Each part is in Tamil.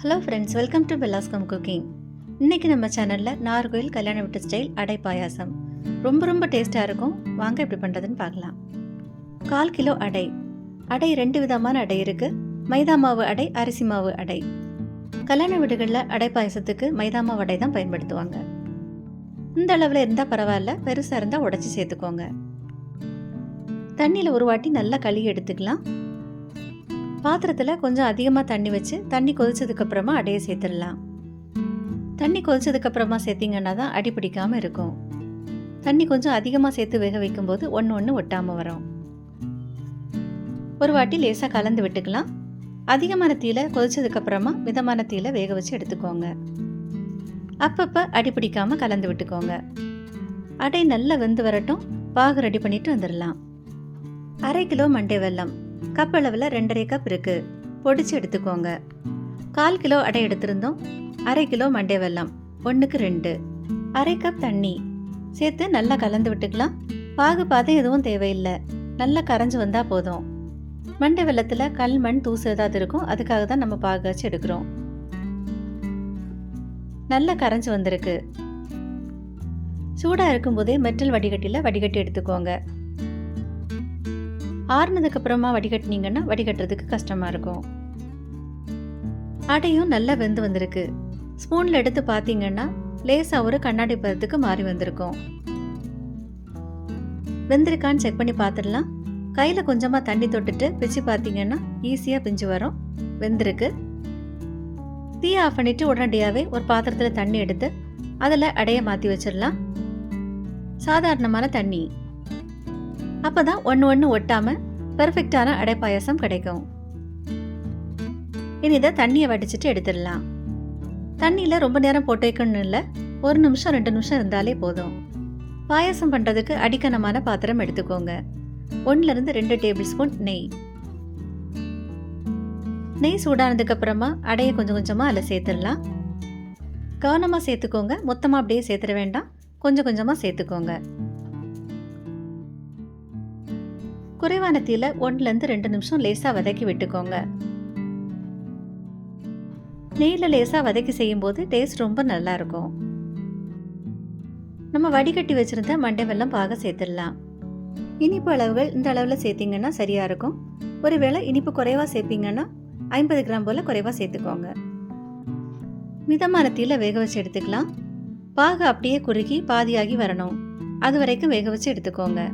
ஹலோ ஃப்ரெண்ட்ஸ் வெல்கம் டு பெல்லாஸ்கம் குக்கிங் இன்றைக்கி நம்ம சேனலில் நார்கோயில் கல்யாண வீட்டு ஸ்டைல் அடை பாயாசம். ரொம்ப ரொம்ப டேஸ்ட்டாக இருக்கும். வாங்க எப்படி பண்ணுறதுன்னு பார்க்கலாம். கால் கிலோ அடை. அடை ரெண்டு விதமான அடை இருக்குது மைதா மாவு அடை அரிசி மாவு அடை. கல்யாண வீடுகளில் அடை பாயசத்துக்கு மைதா மாவு அடை தான் பயன்படுத்துவாங்க. இந்த அளவில் இருந்தால் பரவாயில்ல பெருசாக இருந்தால் உடச்சி சேர்த்துக்கோங்க. தண்ணியில் ஒரு வாட்டி நல்லா கழுவி எடுத்துக்கலாம். பாத்திரத்தில் கொஞ்சம் அதிகமாக தண்ணி வச்சு தண்ணி கொதிச்சதுக்கப்புறமா அடையை சேர்த்துடலாம். தண்ணி கொதிச்சதுக்கப்புறமா சேர்த்திங்கன்னா தான் அடி பிடிக்காமல் இருக்கும். தண்ணி கொஞ்சம் அதிகமாக சேர்த்து வேக வைக்கும்போது ஒன்று ஒன்று ஒட்டாமல் வரும். ஒரு வாட்டி லேசாக கலந்து விட்டுக்கலாம். அதிகமான தீயில் கொதிச்சதுக்கப்புறமா மிதமான தீயில் வேக வச்சு எடுத்துக்கோங்க. அப்பப்போ அடி பிடிக்காமல் கலந்து விட்டுக்கோங்க. அடை நல்லா வெந்து வரட்டும். பாகு ரெடி பண்ணிட்டு வந்துடலாம். அரை கிலோ மண்டை வெல்லம். கப் அளவில் ரெண்டரை கப் இருக்கு. பொடிச்சு எடுத்துக்கோங்க. கால் கிலோ அடை எடுத்திருந்தோம். அரை கிலோ மண்டை வெல்லம். ஒன்றுக்கு ரெண்டு. அரை கப் தண்ணி. சேர்த்து நல்லா கலந்து விட்டுக்கலாம். பாகு பாதம் எதுவும் தேவையில்லை. நல்லா கரைஞ்சு வந்தால் போதும். மண்டை வெள்ளத்தில் கல் மண் தூசு ஏதாவது இருக்கும். அதுக்காக தான் நம்ம பாகு வச்சு எடுக்கிறோம். நல்லா கரைஞ்சி வந்திருக்கு. சூடாக இருக்கும்போதே மெட்டல் வடிகட்டியில் வடிகட்டி எடுத்துக்கோங்க. ஆறுனதுக்கு அப்புறமா வடிகட்டினீங்கன்னா வடிகட்டுறதுக்கு கஷ்டமா இருக்கும். அடையும் நல்லா வெந்து வந்திருக்கு. ஸ்பூன்ல எடுத்து பார்த்தீங்கன்னா லேசா ஒரு கண்ணாடி பதத்துக்கு மாறி வந்திருக்கும். வெந்திருக்கான்னு செக் பண்ணி பார்த்துடலாம். கையில் கொஞ்சமாக தண்ணி தொட்டுட்டு பிச்சு பார்த்தீங்கன்னா ஈஸியாக பிஞ்சு வரும். வெந்திருக்கு. தீ ஆஃப் பண்ணிட்டு உடனடியாகவே ஒரு பாத்திரத்தில் தண்ணி எடுத்து அதில் அடைய மாற்றி வச்சிடலாம். சாதாரணமான தண்ணி. அப்போ தான் ஒன்று ஒன்று ஒட்டாமல் பெர்ஃபெக்டான அடை பாயாசம் கிடைக்கும். இனி இதை தண்ணியை வடிச்சிட்டு எடுத்துடலாம். தண்ணியில் ரொம்ப நேரம் போட்டு வைக்கணும்னு இல்லை ஒரு நிமிஷம் ரெண்டு நிமிஷம் இருந்தாலே போதும். பாயாசம் பண்ணுறதுக்கு அடிக்கனமான பாத்திரம் எடுத்துக்கோங்க. ஒன்றுலேருந்து ரெண்டு டேபிள் ஸ்பூன் நெய். நெய் சூடானதுக்கு அப்புறமா அடையை கொஞ்சம் கொஞ்சமாக அதில் சேர்த்துடலாம். கவனமாக சேர்த்துக்கோங்க. மொத்தமாக அப்படியே சேர்த்துட வேண்டாம். கொஞ்சம் கொஞ்சமாக சேர்த்துக்கோங்க. குறைவான தீயில ஒன்றுலேருந்து ரெண்டு நிமிஷம் லேசாக வதக்கி விட்டுக்கோங்க. நெய்யில் லேசாக வதக்கி செய்யும்போது டேஸ்ட் ரொம்ப நல்லா இருக்கும். நம்ம வடிகட்டி வச்சுருந்த மண்டை வெள்ளம் பாக சேர்த்துடலாம். இனிப்பு அளவுகள் இந்த அளவில் சேர்த்திங்கன்னா சரியாக இருக்கும். ஒருவேளை இனிப்பு குறைவாக சேர்ப்பீங்கன்னா ஐம்பது கிராம் போல் குறைவாக சேர்த்துக்கோங்க. மிதமான தீயில வேக வச்சு எடுத்துக்கலாம். பாகு அப்படியே குறுகி பாதியாகி வரணும். அது வரைக்கும் வேக வச்சு எடுத்துக்கோங்க.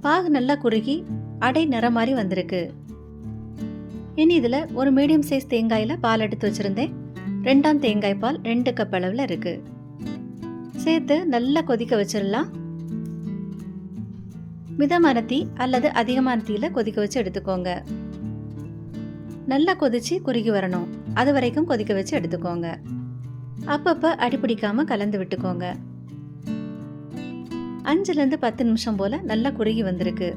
பாகு நல்லா குறுகி அடை நிறம் மாதிரி வந்திருக்கு. இனி இதில் ஒரு மீடியம் சைஸ் தேங்காயில் பால் எடுத்து வச்சுருந்தேன். ரெண்டாம் தேங்காய் பால் ரெண்டு கப் அளவில் இருக்கு. சேர்த்து நல்லா கொதிக்க வச்சிடலாம். மிதமான தீ அல்லது அதிகமான தீயில கொதிக்க வச்சு எடுத்துக்கோங்க. நல்லா கொதிச்சு குறுகி வரணும். அது வரைக்கும் கொதிக்க வச்சு எடுத்துக்கோங்க. அப்பப்போ அடிப்பிடிக்காம கலந்து விட்டுக்கோங்க. அஞ்சுலேருந்து பத்து நிமிஷம் போல் நல்லா குறுகி வந்திருக்கு.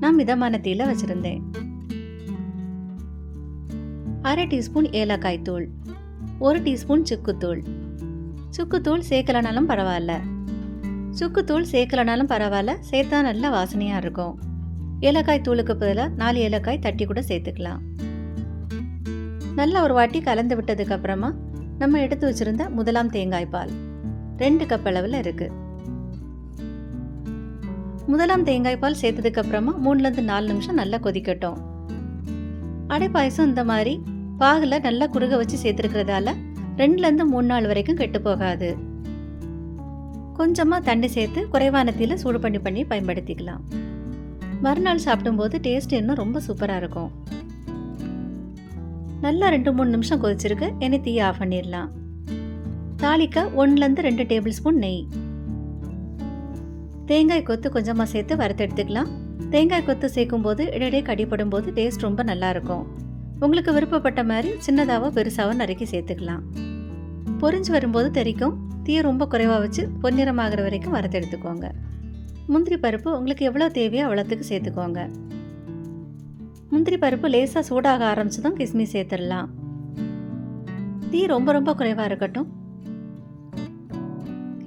நான் மிதமான தீயில வச்சுருந்தேன். அரை டீஸ்பூன் ஏலக்காய் தூள் ஒரு டீஸ்பூன் சுக்குத்தூள். சுக்குத்தூள் சேர்க்கலனாலும் பரவாயில்ல. சுக்குத்தூள் சேர்க்கலனாலும் பரவாயில்ல சேர்த்தா நல்லா வாசனையாக இருக்கும். ஏலக்காய் தூளுக்கு பதிலாக நாலு ஏலக்காய் தட்டி கூட சேர்த்துக்கலாம். நல்லா ஒரு வாட்டி கலந்து விட்டதுக்கு அப்புறமா நம்ம எடுத்து வச்சிருந்த முதலாம் தேங்காய் பால் ரெண்டு கப் அளவில் இருக்குது முதலாம் தேங்காய் பால் சேர்த்ததுக்கு அப்புறமா மூணுலேருந்து நாலு நிமிஷம் நல்லா கொதிக்கட்டும். அடை பாயசம் இந்த மாதிரி பாகில் நல்லா குறுக வச்சு சேர்த்துருக்கிறதால ரெண்டுலேருந்து மூணு நாள் வரைக்கும் கெட்டு போகாது. கொஞ்சமாக தண்ணி சேர்த்து குறைவான தீயில் சூடு பண்ணி பண்ணி பயன்படுத்திக்கலாம். மறுநாள் சாப்பிடும்போது டேஸ்ட் இன்னும் ரொம்ப சூப்பராக இருக்கும். நல்லா ரெண்டு மூணு நிமிஷம் கொதிச்சிருக்கு. என்னை தீயை ஆஃப் பண்ணிடலாம். தாளிக்க ஒன்றுலேருந்து ரெண்டு டேபிள் ஸ்பூன் நெய். தேங்காய் கொத்து கொஞ்சமாக சேர்த்து வறுத்து எடுத்துக்கலாம். தேங்காய் கொத்து சேர்க்கும் போது இடையிடையே கடிப்படும் போது டேஸ்ட் ரொம்ப நல்லா இருக்கும் உங்களுக்கு விருப்பப்பட்ட மாதிரி சின்னதாகவும் பெருசாகவும் நறுக்கி சேர்த்துக்கலாம். பொரிஞ்சு வரும்போது தெரிக்கும். தீயை ரொம்ப குறைவாக வச்சு பொன்னிறமாகிற வரைக்கும் வறுத்து எடுத்துக்கோங்க. முந்திரி பருப்பு உங்களுக்கு எவ்வளோ தேவையோ அவ்வளோத்துக்கு சேர்த்துக்கோங்க. முந்திரி பருப்பு லேசாக சூடாக ஆரம்பிச்சதும் கிஸ்மிஸ் சேர்த்துடலாம். தீ ரொம்ப ரொம்ப குறைவாக இருக்கட்டும்.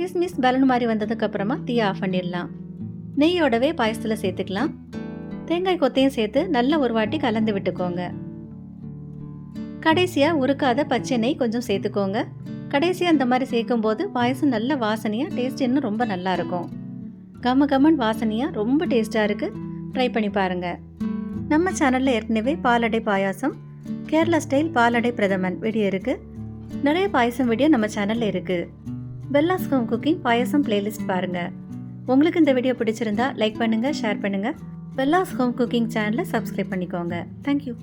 கிஸ்மிஸ் பலன் மாதிரி வந்ததுக்கு அப்புறமா தீயை ஆஃப் பண்ணிடலாம். நெய்யோடவே பாயசத்தில் சேர்த்துக்கலாம். தேங்காய் கொத்தையும் சேர்த்து நல்லா ஒரு வாட்டி கலந்து விட்டுக்கோங்க. கடைசியாக உருக்காத பச்சை நெய் கொஞ்சம் சேர்த்துக்கோங்க. கடைசியாக அந்த மாதிரி சேர்க்கும்போது பாயசம் நல்ல வாசனையாக டேஸ்ட் இன்னும் ரொம்ப நல்லா இருக்கும். கம கமன் வாசனையாக ரொம்ப டேஸ்ட்டாக இருக்குது ட்ரை பண்ணி பாருங்கள் நம்ம சேனலில் ஏற்கனவே பாலடை பாயாசம் கேரளா ஸ்டைல் பாலடை பிரதமன் வீடியோ இருக்குது நிறைய பாயசம் வீடியோ நம்ம சேனலில் இருக்குது Bella's home cooking payasam playlist பாருங்கள் உங்களுக்கு இந்த வீடியோ பிடிச்சிருந்தா லைக் பண்ணுங்கள் ஷேர் பண்ணுங்கள் பெல்லாஸ் ஹோம் குக்கிங் சேனலை சப்ஸ்கிரைப் பண்ணிக்கோங்க. Thank you